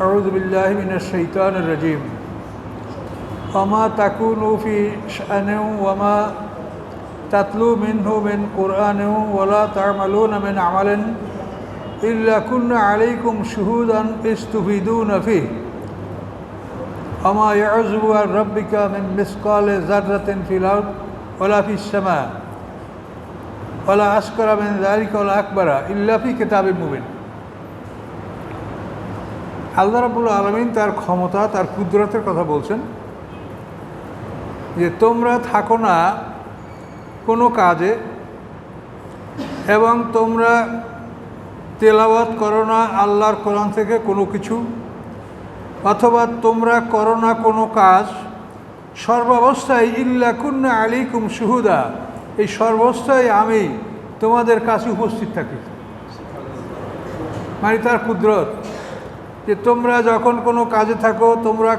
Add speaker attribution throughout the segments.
Speaker 1: أعوذ بالله من الشيطان الرجيم. وما تكون في شأن وما تتلو منه من قرآن ولا تعملون من عمل إلا كنا عليكم شهودا استفيدون فيه. وما يعزب عن ربك من مثقال ذرة في الأرض ولا في السماء ولا أسكر من ذلك ولا أكبر إلا في كتاب مبين. আল্লাহ রাবুল আলমিন তার ক্ষমতা, তার কুদরতের কথা বলছেন যে তোমরা থাকো না কোনো কাজে এবং তোমরা তেলাওয়াত করো না আল্লাহর কোরআন থেকে কোনো কিছু, অথবা তোমরা করো না কোনো কাজ, সর্বাবস্থায় ইল্লা কুন্না আলিকুম সুহুদা এই সর্বাবস্থায় আমি তোমাদের কাছে উপস্থিত থাকি। মানে তার কুদরত। যে তোমরা যখন কোনো কাজে থাকো, তোমরা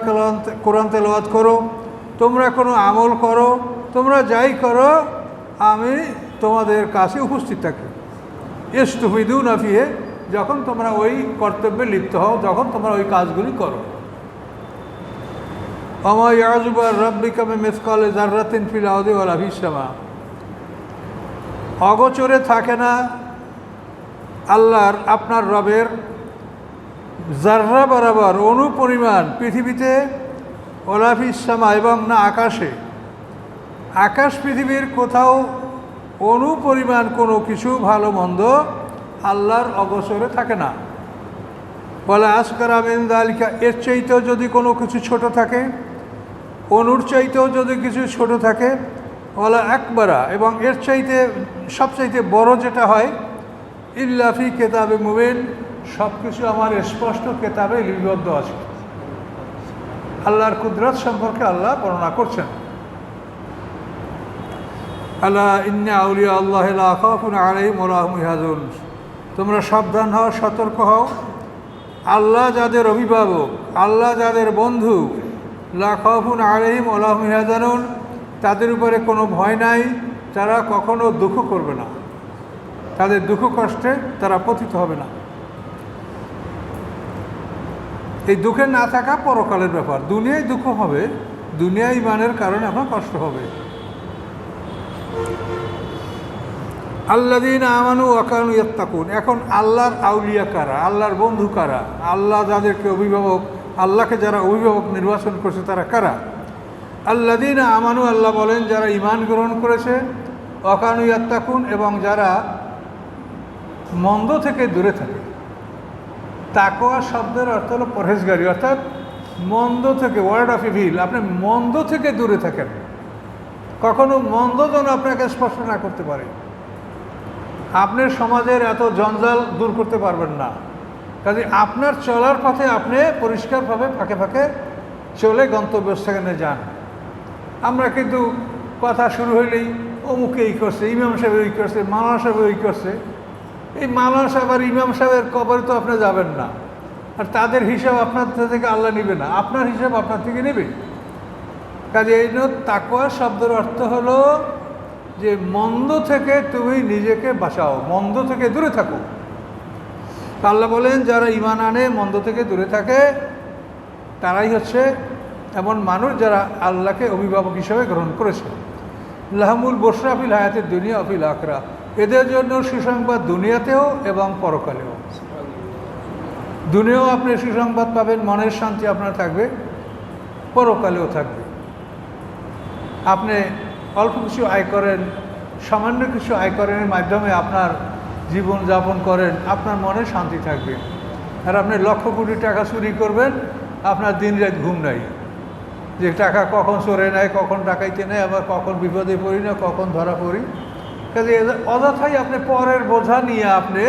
Speaker 1: কোরআন তেলাওয়াত করো, তোমরা কোনো আমল করো, তোমরা যাই করো, আমি তোমাদের কাছে উপস্থিত থাকি। ইস্তুফিদু নাফিয়ে যখন তোমরা ওই কর্তব্যে লিপ্ত হও, যখন তোমরা ওই কাজগুলি করো। আমার ইয়াজুবার রব্বিকামে মেসকালে জার্রাতিন ফিল আউদি ওয়ালা ফিসামা অগোচরে থাকে না আল্লাহর, আপনার রবের জাররা বরাবর অনুপরিমাণ পৃথিবীতে ওলাফিসামা এবং না আকাশে, আকাশ পৃথিবীর কোথাও অনুপরিমাণ কোনো কিছু ভালো মন্দ আল্লাহর অগসরে থাকে না। বলে, আসকার আমিন আলিকা এর চাইতেও যদি কোনো কিছু ছোট থাকে, অনুর চাইতেও যদি কিছু ছোট থাকে বলে একবারা এবং এর চাইতে সবচাইতে বড় যেটা হয় ইল্লাফি কেতাবে মুবিন সব কিছু আমার স্পষ্ট কেতাবে লিপিবদ্ধ আছে। আল্লাহর কুদরত সম্পর্কে আল্লাহ বর্ণনা করছেন। আল্লাহ ইন্না আউলিয়া আল্লাহ খাফুন আলাইহিম ওলাহম তোমরা সাবধান হও, সতর্ক হও। আল্লাহ যাদের অভিভাবক, আল্লাহ যাদের বন্ধু লাখাফুন আলহিম ওলাহম ইহাজানুন, তাদের উপরে কোনো ভয় নাই, তারা কখনো দুঃখ করবে না। তাদের দুঃখ কষ্টে তারা পতিত হবে না। এই দুঃখের না থাকা পরকালের ব্যাপার। দুনিয়ায় দুঃখ হবে, দুনিয়ায় ইমানের কারণে আপনার কষ্ট হবে। আল্লাদিন আমানু আকানু ইয়াত্তাকুন। এখন আল্লাহর আউলিয়া কারা? আল্লাহর বন্ধু কারা? আল্লাহ যাদেরকে অভিভাবক, আল্লাহকে যারা অভিভাবক নির্বাচন করছে তারা কারা? আল্লাদিন আমানু, আল্লাহ বলেন, যারা ইমান গ্রহণ করেছে অকানু ইয়াত্তাকুন, এবং যারা মন্দ থেকে দূরে থাকে। তাকোয়া শব্দের অর্থ হলো পরহেজগারি, অর্থাৎ মন্দ থেকে ওয়ার্ড অফ ইভিল আপনি মন্দ থেকে দূরে থাকেন। কখনো মন্দ যেন আপনাকে স্পর্শ না করতে পারে। আপনি সমাজের এত জঞ্জাল দূর করতে পারবেন না। কাজে আপনার চলার পথে আপনি পরিষ্কারভাবে ফাঁকে ফাঁকে চলে গন্তব্যস্থানে যান। আমরা কিন্তু কথা শুরু হইলেই অমুকে এই করছে, ইমাম সাহেব ওই করছে মালা সাহেব ওই করছে। এই মালা সাহেব আর ইমাম সাহেবের কবরে তো আপনি যাবেন না। আর তাদের হিসাব আপনার থেকে আল্লাহ নেবে না। আপনার হিসাব আপনার থেকে নেবে। কাজে এই জন্য তাকুয়া শব্দের অর্থ হলো যে মন্দ থেকে তুমি নিজেকে বাঁচাও, মন্দ থেকে দূরে থাকো। আল্লাহ বলেন, যারা ইমান আনে, মন্দ থেকে দূরে থাকে, তারাই হচ্ছে এমন মানুষ যারা আল্লাহকে অভিভাবক হিসেবে গ্রহণ করেছে। লাহমুল বসরাফিল হায়াতের দুনিয়া অফিল আখরা এদের জন্য সুসংবাদ দুনিয়াতেও এবং পরকালেও। দুনিয়াও আপনি সুসংবাদ পাবেন, মনের শান্তি আপনার থাকবে, পরকালেও থাকবে। আপনি অল্প কিছু আয় করেন, সামান্য কিছু আয় করেনের মাধ্যমে আপনার জীবন যাপন করেন, আপনার মনে শান্তি থাকবে। আর আপনি লক্ষ কোটি টাকা চুরি করবেন, আপনার দিন রাত ঘুম নাই। যে টাকা কখন চোরে নেয়, কখন ডাকাইতে নেয়, আবার কখন বিপদে পড়ি না, কখন ধরা পড়ি কাজে অযথাই আপনি পরের বোঝা নিয়ে আপনি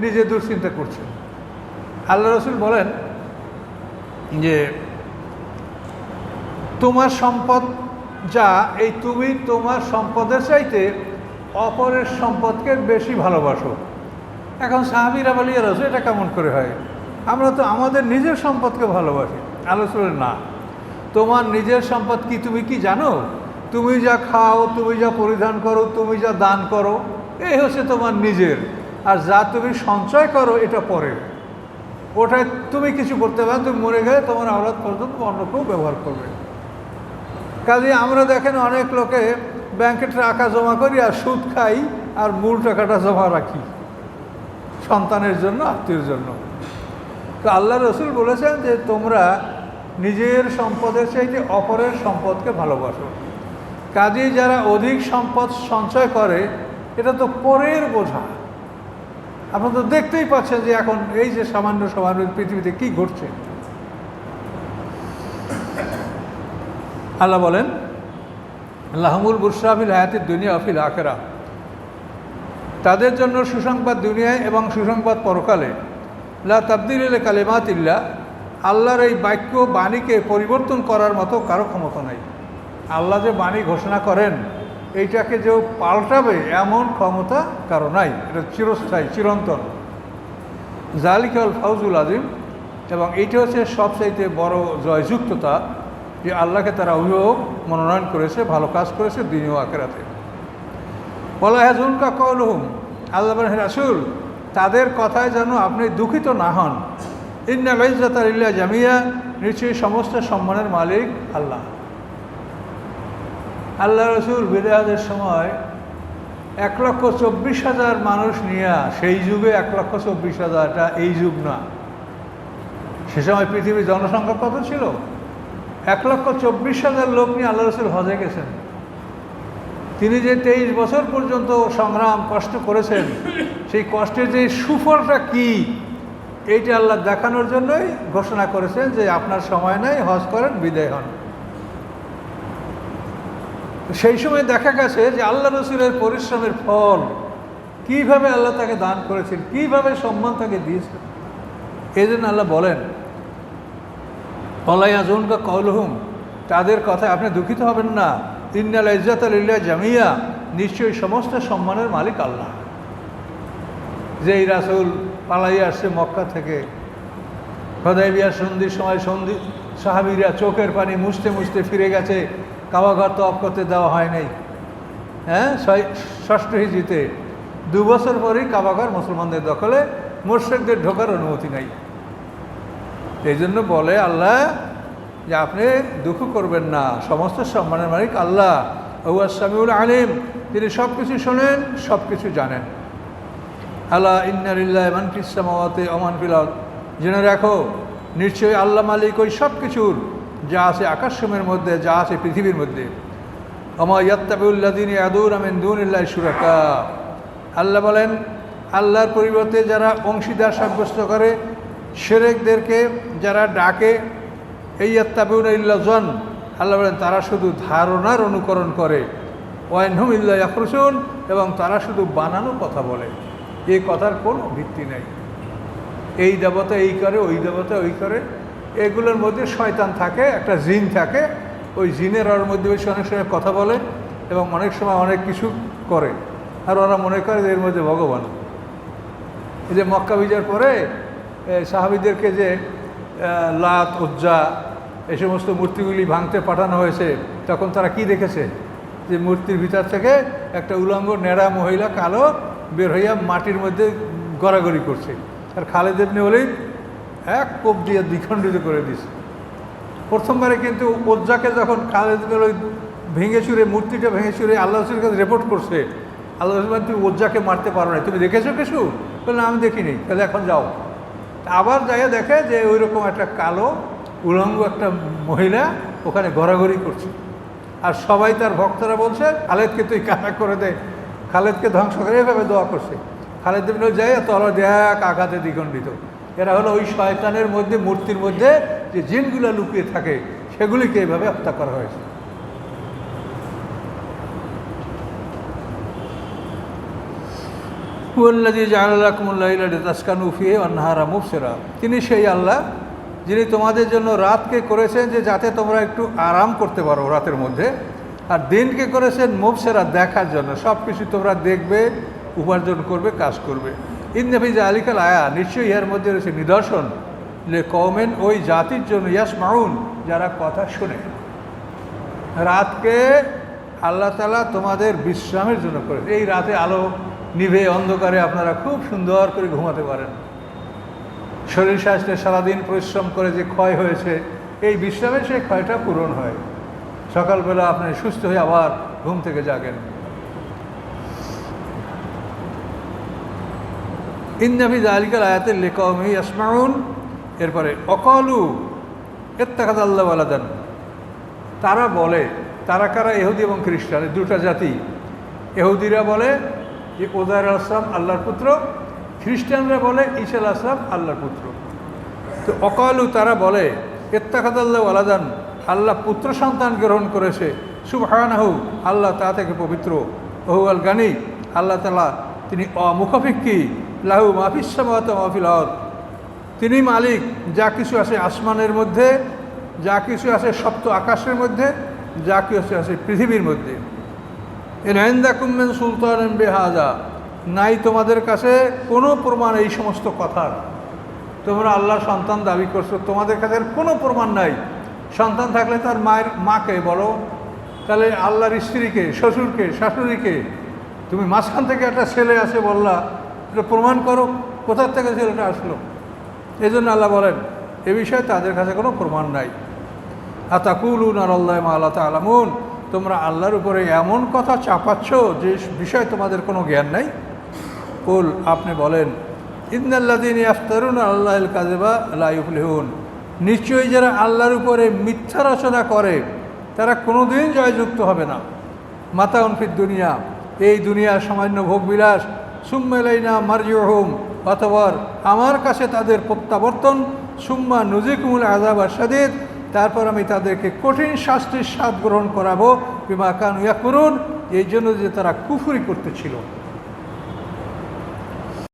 Speaker 1: নিজে দুশ্চিন্তা করছেন। আল্লাহ রসুল বলেন যে, তোমার সম্পদ যা, এই তুমি তোমার সম্পদের চাইতে অপরের সম্পদকে বেশি ভালোবাসো। এখন সাহাবিরা বলি রসুল, এটা কেমন করে হয়? আমরা তো আমাদের নিজের সম্পদকে ভালোবাসি। আলোচনা না। তোমার নিজের সম্পদ কি তুমি কি জানো? তুমি যা খাও, তুমি যা পরিধান করো, তুমি যা দান করো, এই হচ্ছে তোমার নিজের। আর যা তুমি সঞ্চয় করো, এটা পরে ওটাই তুমি কিছু করতে পারো তুমি মরে গেলে তোমার আওলাদ পর্যন্ত অন্য কেউ ব্যবহার করবে। কাজে আমরা দেখেন অনেক লোকে ব্যাংকে টাকা জমা করি আর সুদ খাই আর মূল টাকাটা জমা রাখি। সন্তানের জন্য, আত্মীয়ের জন্য। তো আল্লাহ রসুল বলেছেন যে তোমরা নিজের সম্পদের চাইতে অপরের সম্পদকে ভালোবাসো। কাজেই যারা অধিক সম্পদ সঞ্চয় করে, এটা তো পরের বোঝা। আপনারা তো দেখতেই পাচ্ছেন যে এখন এই যে সামান্য সামান্য পৃথিবীতে কি ঘটছে। আল্লাহ বলেন, লাহমুল বুসরাফিল হায়াতের দুনিয়া অফিল আখেরা। তাদের জন্য সুসংবাদ দুনিয়ায় এবং সুসংবাদ পরকালে। লা তাবদিল কালেমাত ইল্লা আল্লাহর এই বাক্য বাণীকে পরিবর্তন করার মতো কারও ক্ষমতা নাই। আল্লাহ যে বাণী ঘোষণা করেন, এইটাকে যে পাল্টাবে এমন ক্ষমতা কারও নাই। এটা চিরস্থায়ী, চিরন্তন। জালিকাল ফাউজুল আজিম, এবং এইটা হচ্ছে সবচাইতে বড় জয়যুক্ততা যে আল্লাহকে তারা অভিভাবক মনোনয়ন করেছে, ভালো কাজ করেছে দিনীয় আকেরাতে বলা হাজুনকা কলহুম আল্লাহ রাসুল, তাদের কথায় যেন আপনি দুঃখিত না হন। ইন্না ইজ্জাতার ইল্লা জামিয়া নিশ্চয়ই সমস্ত সম্মানের মালিক আল্লাহ। আল্লাহ রসুল বিদায়াদের সময় এক লক্ষ চব্বিশ হাজার মানুষ নিয়ে সেই যুগে এক লক্ষ চব্বিশ হাজারটা এই যুগ না। সে সময় পৃথিবীর জনসংখ্যা কত ছিল? এক লক্ষ চব্বিশ হাজার লোক নিয়ে আল্লাহ রসুল হজে গেছেন। তিনি যে তেইশ বছর পর্যন্ত সংগ্রাম, কষ্ট করেছেন, সেই কষ্টের যে সুফলটা কি, এইটা আল্লাহ দেখানোর জন্যই ঘোষণা করেছেন যে আপনার সময় নেই, হজ করেন, বিদায় হন। সেই সময় দেখা গেছে যে আল্লাহ রসুলের পরিশ্রমের ফল কীভাবে আল্লাহ তাকে দান করেছেন, কীভাবে সম্মান তাকে দিয়েছেন। এই জন্য আল্লাহ বলেন পলাই আজনকা কলহুম তাদের কথায় আপনি দুঃখিত হবেন না। ইন্নাল ইজ্জাত আলিল্লা জামিয়া নিশ্চয়ই সমস্ত সম্মানের মালিক আল্লাহ। যে এই রাসুল পালাই আসছে মক্কা থেকে হদাই বিয়ার সন্ধির সময় সন্ধি, সাহাবিরা চোখের পানি মুছতে মুছতে ফিরে গেছে। কাবাঘর তো অফ করতে দেওয়া হয় নাই। হ্যাঁ ষষ্ঠ হিজিতে দু বছর পরেই কাবাঘর মুসলমানদের দখলে মোর্শেকদের ঢোকার অনুমতি নাই। এই জন্য বলে আল্লাহ যে আপনি দুঃখ করবেন না, সমস্ত সম্মানের মালিক আল্লাহ। সামিউল আলিম, তিনি সব কিছু শোনেন সব কিছু জানেন। আল্লাহ ইন্নারিল্লাহ মানফিসামাওয়াতে অমান ফিলাত জেনে রাখো, নিশ্চয়ই আল্লাহ মালিক ওই সব কিছুর যা আছে আকাশমের মধ্যে, যা আছে পৃথিবীর মধ্যে। আমা ইয়াত্তাবিউল্লাদিন আদুর আমিন সুরাকা আল্লাহ বলেন, আল্লাহর পরিবর্তে যারা অংশীদার সাব্যস্ত করে, সেরেকদেরকে যারা ডাকে, এই ইয়াত্তাবিউন ইল্লাজন আল্লাহ বলেন, তারা শুধু ধারণার অনুকরণ করে। ওয়াইনহুম ইল্লা ইয়াকরুসুন এবং তারা শুধু বানানো কথা বলে। এই কথার কোনো ভিত্তি নেই। এই দেবতা এই করে, ওই দেবতা ওই করে। এগুলোর মধ্যে শয়তান থাকে, একটা জিন থাকে, ওই জিনের ওর মধ্যে বেশি অনেক সময় কথা বলে এবং অনেক সময় অনেক কিছু করে। আর ওরা মনে করে যে এর মধ্যে ভগবান। এই যে মক্কা বিজয়ের পরে সাহাবিদেরকে যে লাত, উজ্জা এই সমস্ত মূর্তিগুলি ভাঙতে পাঠানো হয়েছে, তখন তারা কি দেখেছে? যে মূর্তির ভিতর থেকে একটা উলঙ্গ, নেড়া মহিলা কালো বের হইয়া মাটির মধ্যে গড়াগড়ি করছে। আর খালেদ এমনি হলেই এক কোপ দিয়ে দ্বিখণ্ডিত করে দিছে। প্রথমবারে কিন্তু ওজ্জাকে যখন খালেদ ইবনে ওয়ালিদ ভেঙে চুরে, মূর্তিটা ভেঙে চুরে আল্লাহ রসুলের কাছে রিপোর্ট করছে, আল্লাহ রসুল তুমি উজ্জাকে মারতে পারো না তুমি দেখেছ কিছু? বললাম আমি দেখিনি। তাহলে এখন যাও। আবার যাই দেখে যে ওই রকম একটা কালো, উলঙ্গ একটা মহিলা ওখানে ঘোরাঘুরি করছে। আর সবাই তার ভক্তরা বলছে, খালেদকে তুই কানা করে দে। খালেদকে ধ্বংস করে। এভাবে দোয়া করছে। খালেদ যাই তলা দেখ আঘাতে দ্বিখণ্ডিত। এরা হলো ওই শয়তানের মধ্যে, মূর্তির মধ্যে যে জিনগুলো লুকিয়ে থাকে, সেগুলিকে এইভাবে হত্যা করা হয়েছে। হুয়াল্লাযী জাআলা লাকুমুল লাইলা লিতাসকানু ফিহি ওয়ান নাহারা মুবসিরা। তিনি সেই আল্লাহ, যিনি তোমাদের জন্য রাতকে করেছেন যে যাতে তোমরা একটু আরাম করতে পারো রাতের মধ্যে, আর দিনকে করেছেন মুবসেরা দেখার জন্য। সব কিছু তোমরা দেখবে, উপার্জন করবে, কাজ করবে। ইন্দাফি যে আলিকাল আয়া, নিশ্চয়ই ইহার মধ্যে রয়েছে নিদর্শন লে কমেন ওই জাতির জন্য ইয়াস মাউন যারা কথা শুনে। রাতকে আল্লাহ তালা তোমাদের বিশ্রামের জন্য করে। এই রাতে আলো নিভে অন্ধকারে আপনারা খুব সুন্দর করে ঘুমাতে পারেন। শরীর স্বাস্থ্যে সারাদিন পরিশ্রম করে যে ক্ষয় হয়েছে, এই বিশ্রামে সেই ক্ষয়টা পূরণ হয়। সকালবেলা আপনি সুস্থ হয়ে আবার ঘুম থেকে জাগেন। ইন্নাফি জালিকাল আয়াতের লেকমি আসমাউন এরপরে, অকলু এত্তাকাদ আল্লাহ আলাদান তারা বলে, তারা কারা? এহুদি এবং খ্রিস্টান দুটা জাতি। এহুদিরা বলে যে ওদার আসলাম আল্লাহর পুত্র, খ্রিস্টানরা বলে ঈশাল আসলাম আল্লাহর পুত্র। তো অকালু তারা বলে এত্তাকাদ আল্লাহ আলাদান আল্লাহ পুত্র সন্তান গ্রহণ করেছে। সুবহানাহু, আল্লাহ তা থেকে পবিত্র। ওহু আল গানি, আল্লাহ তালা তিনি অমুখাফিক্কি লাহু মাফিসামাত মাহফিল তিনি মালিক, যা কিছু আছে আসমানের মধ্যে, যা কিছু আছে সপ্ত আকাশের মধ্যে, যা কিছু আছে পৃথিবীর মধ্যে। এ এনাইন্দা কুম্মেন সুলতান বেহাজা। নাই তোমাদের কাছে কোনো প্রমাণ এই সমস্ত কথার। তোমরা আল্লাহ সন্তান দাবি করছ, তোমাদের কাছে কোনো প্রমাণ নাই। সন্তান থাকলে তার মায়ের, মাকে বলো। তাহলে আল্লাহর স্ত্রীকে, শ্বশুরকে, শাশুড়িকে, তুমি মাঝখান থেকে একটা ছেলে আছে বললা এটা প্রমাণ করো, কোথার থেকে ছেলেটা আসলো? এই জন্য আল্লাহ বলেন, এ বিষয়ে তাদের কাছে কোনো প্রমাণ নাই। আতাকুলুন আর আল্লাহ আল্লাহ তালামুন তোমরা আল্লাহর উপরে এমন কথা চাপাচ্ছ যে বিষয়ে তোমাদের কোনো জ্ঞান নাই? কুল, আপনি বলেন ইন্দাল্লাদিন আফতারুন আল্লাহ কাজেবা লাইফলেহুন নিশ্চয়ই যারা আল্লাহর উপরে মিথ্যা রচনা করে, তারা কোনোদিন জয়যুক্ত হবে না। মাতা অনফির দুনিয়া, এই দুনিয়ার সামান্য ভোগবিলাস সুম্মেলাইনা মার্জিহম অথবা আমার কাছে তাদের প্রত্যাবর্তন, সুম্মা নজিকুমুল আজাব সাদেদ তারপর আমি তাদেরকে কঠিন শাস্তির স্বাদ গ্রহণ করাবো, বিমা কান ইয়া করুন এই জন্য যে তারা কুফুরি করতেছিল।